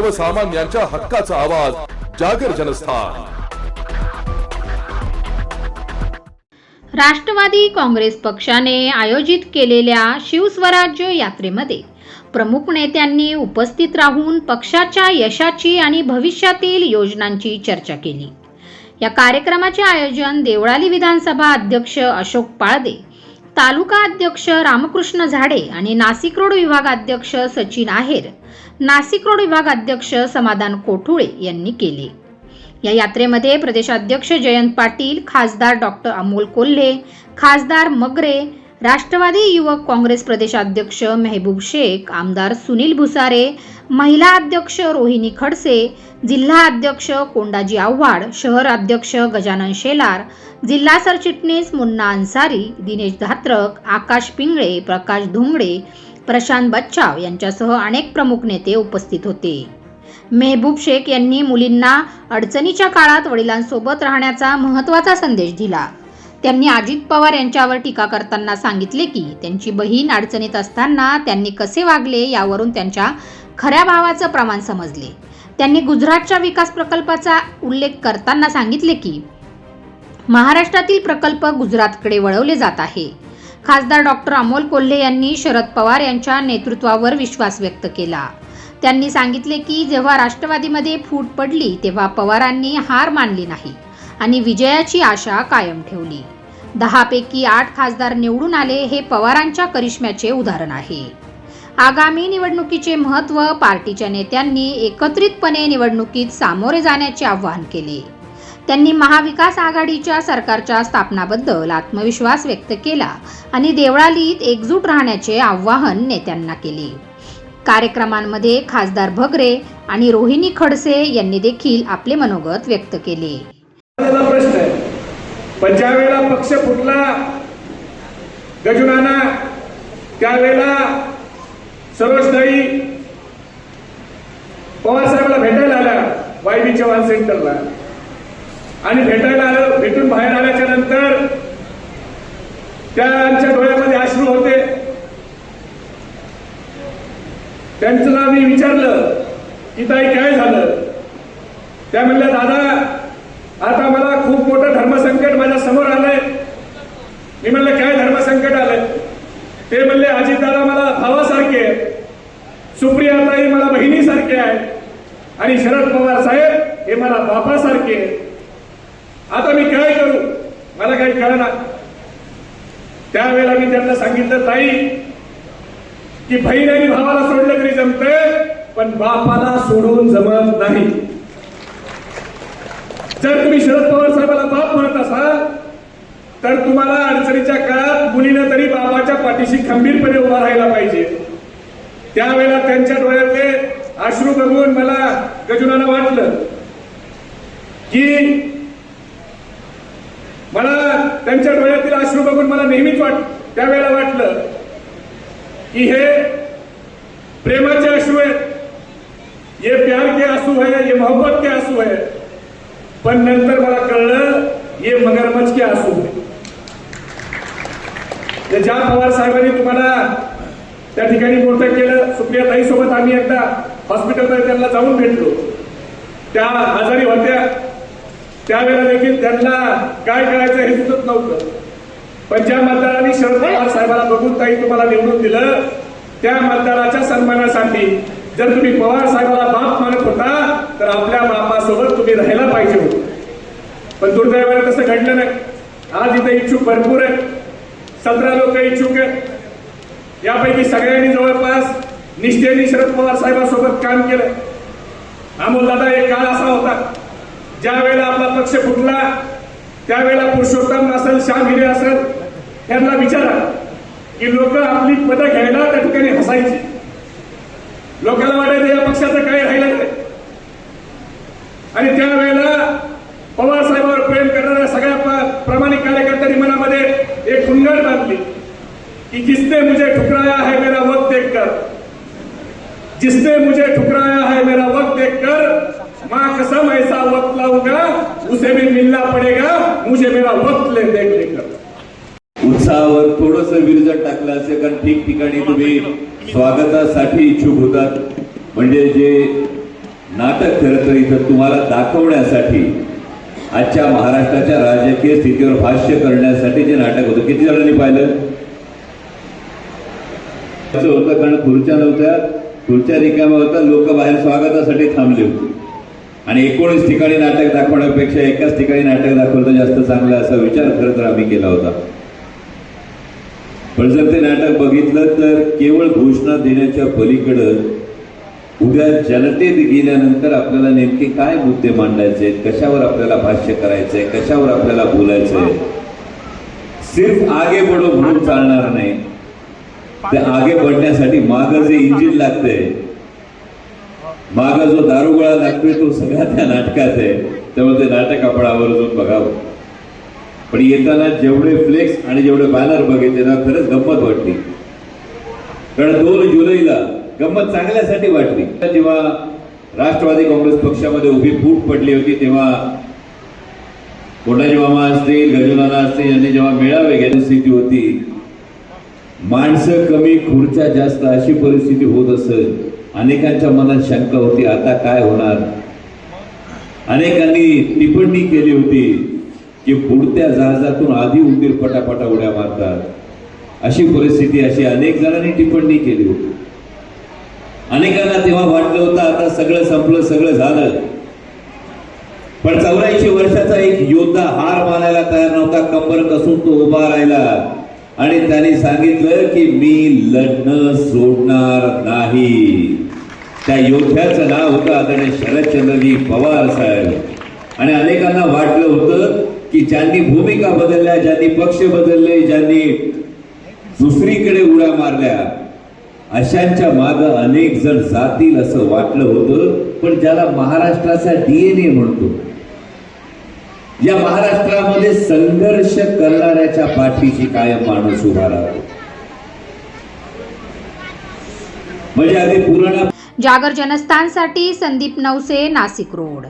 सर्वसामान्यांच्या हक्काचा आवाज जागर जनस्थान. राष्ट्रवादी काँग्रेस पक्षाने आयोजित केलेल्या शिवस्वराज्य यात्रेमध्ये प्रमुख नेत्यांनी उपस्थित राहून पक्षाच्या यशाची आणि भविष्यातील योजनांची चर्चा केली. या कार्यक्रमाचे आयोजन देवळाली विधानसभा अध्यक्ष अशोक पाळदे तालुका अध्यक्ष रामकृष्ण झाडे आणि नाशिक रोड विभागाध्यक्ष सचिन आहेर नाशिक रोड विभागाध्यक्ष समाधान कोठुळे यांनी केले. या यात्रेमध्ये प्रदेशाध्यक्ष जयंत पाटील खासदार डॉक्टर अमोल कोल्हे खासदार मगरे राष्ट्रवादी युवक काँग्रेस प्रदेशाध्यक्ष मेहबूब शेख आमदार सुनील भुसारे महिला अध्यक्ष रोहिणी खडसे जिल्हा अध्यक्ष कोंडाजी आव्हाड शहर अध्यक्ष गजानन शेलार जिल्हा सरचिटणीस मुन्ना अन्सारी दिनेश धात्रक आकाश पिंगळे प्रकाश धुंगडे प्रशांत बच्चाव यांच्यासह अनेक प्रमुख नेते उपस्थित होते. मेहबूब शेख यांनी मुलींना अडचणीच्या काळात वडिलांसोबत राहण्याचा महत्त्वाचा संदेश दिला. त्यांनी अजित पवार यांच्यावर टीका करताना सांगितले की त्यांची बहीण अडचणीत असताना त्यांनी कसे वागले यावरून त्यांच्या खऱ्या भावाचं प्रमाण समजले. त्यांनी गुजरातच्या विकास प्रकल्पाचा उल्लेख करताना सांगितले की महाराष्ट्रातील प्रकल्प गुजरातकडे वळवले जात आहे. खासदार डॉक्टर अमोल कोल्हे यांनी शरद पवार यांच्या नेतृत्वावर विश्वास व्यक्त केला. त्यांनी सांगितले की जेव्हा राष्ट्रवादीमध्ये फूट पडली तेव्हा पवारांनी हार मानली नाही आणि विजयाची आशा कायम ठेवली. दहापैकी आठ खासदार निवडून आले हे पवारांच्या करिश्म्याचे उदाहरण आहे. आगामी निवडणुकीचे महत्त्व पार्टीच्या नेत्यांनी एकत्रितपणे निवडणुकीत सामोरे जाण्याचे आवाहन केले. त्यांनी महाविकास आघाडीच्या सरकारच्या स्थापनाबद्दल आत्मविश्वास व्यक्त केला आणि देवळालीत एकजूट राहण्याचे आवाहन नेत्यांना केले. कार्यक्रमांमध्ये खासदार भगरे आणि रोहिणी खडसे यांनी देखील आपले मनोगत व्यक्त केले. प्रश्न पण ज्या वेळेला पक्ष फुटला गजुनाना त्यावेळेला सरोजताई पवार साहेबाला भेटायला आल्या वाय बी चव्हाण सेंटरला. आणि भेटायला आलं भेटून बाहेर आल्याच्यानंतर त्यांच्या डोळ्यामध्ये अश्रू होते. त्यांचं आम्ही मी विचारलं की ताई काय झालं? त्या म्हणल्या दादा आता मला खूप मोठं धर्मसंकट माझ्यासमोर आलंय. मी म्हणलं काय धर्मसंकट आलंय? ते म्हणले अजितदादा मला भावासारखे आहेत. सुप्रियाताई मला बहिणीसारखे आहे आणि शरद पवार साहेब हे मला बापासारखे आता मी काय करू? मला काही कळणार त्यावेळेला मी त्यांना सांगितलं ताई की बहीण आणि भावाला सोडलं तरी जमतंय पण बापाला सोडून जमत नाही. शरद पवार साहेबाला बाप म्हणत असाल तर तुम्हाला अडचणीच्या काळात मुलीनं तरी बाबाच्या पाठीशी खंबीरपणे उभा राहायला पाहिजे. त्यावेळेला त्यांच्या डोळ्यातले अश्रू बघून मला गजुनाला वाटलं की मला त्यांच्या डोळ्यातील अश्रू बघून मला नेहमीच वाट त्यावेळेला वाटलं की हे प्रेमाचे अश्रू आहेत. ये प्यार के आंसू है ये मोहब्बत के आंसू है. पण नंतर मला कळलं हे मगरमच्छ की असू ज्या पवार साहेबांनी तुम्हाला त्या ठिकाणी मोठं केलं सुप्रिया ताई सोबत आम्ही एकदा हॉस्पिटलमध्ये त्यांना जाऊन भेटलो. त्या आजारी होत्या. त्यावेळेला देखील त्यांना काय करायचं हे सुचत नव्हतं. पण ज्या मतदारांनी शरद पवार साहेबांना बघून ताई तुम्हाला निवडून दिलं त्या मतदाराच्या सन्मानासाठी जर तुम्ही पवार साहेबाला बाप मानत होता तर आपल्या बापासोबत तुम्ही राहायला पाहिजे होते. पण दुर्दैवाने तसं घडलं नाही. आज इथे इच्छुक भरपूर आहे सतरा लोक इच्छुक आहेत. यापैकी सगळ्यांनी जवळपास निष्ठेने शरद पवार साहेबांसोबत काम केलं. अमोल दादा एक काळ असा होता. ज्या वेळेला आपला पक्ष फुटला त्यावेळेला पुरुषोत्तम असेल श्याम हिरे असेल यांना विचारा की लोक आपली पदं घ्यायला त्या ठिकाणी हसायची. लोकांना वाटायचं या पक्षाचं काय राहिलं नाही. आणि त्यावेळेला पवार साहेबांवर प्रेम करणाऱ्या सगळ्या प्रामाणिक कार्यकर्त्यांनी मनामध्ये एक खुंगड बांधली कि जिसने मुझे ठुकराया है मेरा वक्त देखकर जिसने मुझे ठुकराया है मेरा वक्त देखकर मां कसम ऐसा वक्त लाऊंगा उसे भी मिलना पड़ेगा मुझे मेरा वक्त ले देख लेकर। उत्साहावर थोडस विरजत टाकलं असेल कारण ठिकठिकाणी तुम्ही स्वागतासाठी इच्छुक होतात. म्हणजे जे नाटक खरं तर इथं तुम्हाला दाखवण्यासाठी. आजच्या महाराष्ट्राच्या राजकीय स्थितीवर भाष्य करण्यासाठी जे नाटक होतं किती जणांनी पाहिलं? असं होतं कारण खुर्च्या नव्हत्या खुर्च्या रिकाम्या होत्या लोक बाहेर स्वागतासाठी थांबले होते. आणि एकोणीस ठिकाणी नाटक दाखवण्यापेक्षा एकाच ठिकाणी नाटक दाखवलं तर जास्त चांगलं असा विचार खरं तर आम्ही केला होता. पण जर ते नाटक बघितलं तर केवळ घोषणा देण्याच्या पलीकडं उद्या जनतेत गेल्यानंतर आपल्याला नेमके काय मुद्दे मांडायचे? कशावर आपल्याला भाष्य करायचंय? कशावर आपल्याला बोलायचंय? सिर्फ आगे बडो म्हणून चालणार नाही. ते आगे बढण्यासाठी माग जे इंजिन लागते माग जो दारुगोळा लागतोय तो सगळ्या त्या नाटकात आहे. त्यामुळे ते नाटक आपण आवर्जून बघावं. पण येताना जेवढे फ्लेक्स आणि जेवढे बॅनर बघितले ना खरंच गंमत वाटली. कारण दोन जुलैला गंमत चांगल्यासाठी वाटली. जेव्हा राष्ट्रवादी काँग्रेस पक्षामध्ये उभी फूट पडली होती तेव्हा कोंडाजी मामा असतील गजूनाना असतील यांनी जेव्हा मेळावे घेण्याची स्थिती होती. माणसं कमी खुर्च्या जास्त अशी परिस्थिती होत असत अनेकांच्या मनात शंका होती आता काय होणार? अनेकांनी टिप्पणी केली होती की बुडत्या जहाजातून आधी उंदीर पटापटा उड्या मारतात. अशी परिस्थिती अशी अनेक जणांनी टिप्पणी केली होती. अनेकांना तेव्हा वाटलं होतं आता सगळं संपलं सगळं झालं. पण चौऱ्याऐंशी वर्षाचा एक योद्धा हार मानायला तयार नव्हता कंबर कसून तो उभा राहिला. आणि त्याने सांगितलं की मी लढणं सोडणार नाही. त्या योद्ध्याचं नाव होतं आदरणीय शरदचंद्रजी पवार साहेब. आणि अनेकांना वाटलं होतं की ज्यांनी भूमिका बदलल्या ज्यांनी पक्ष बदलले ज्यांनी दुसरीकडे उड्या मारल्या अशांच्या माग अनेक जण जातील असं वाटलं होतं पण ज्याला महाराष्ट्राचा डीएनए म्हणतो या महाराष्ट्रामध्ये संघर्ष करणाऱ्याच्या पाठीशी कायम माणूस उभा राहतो. म्हणजे अगदी पुराणा जागर जनस्थानसाठी संदीप नवसे नाशिक रोड.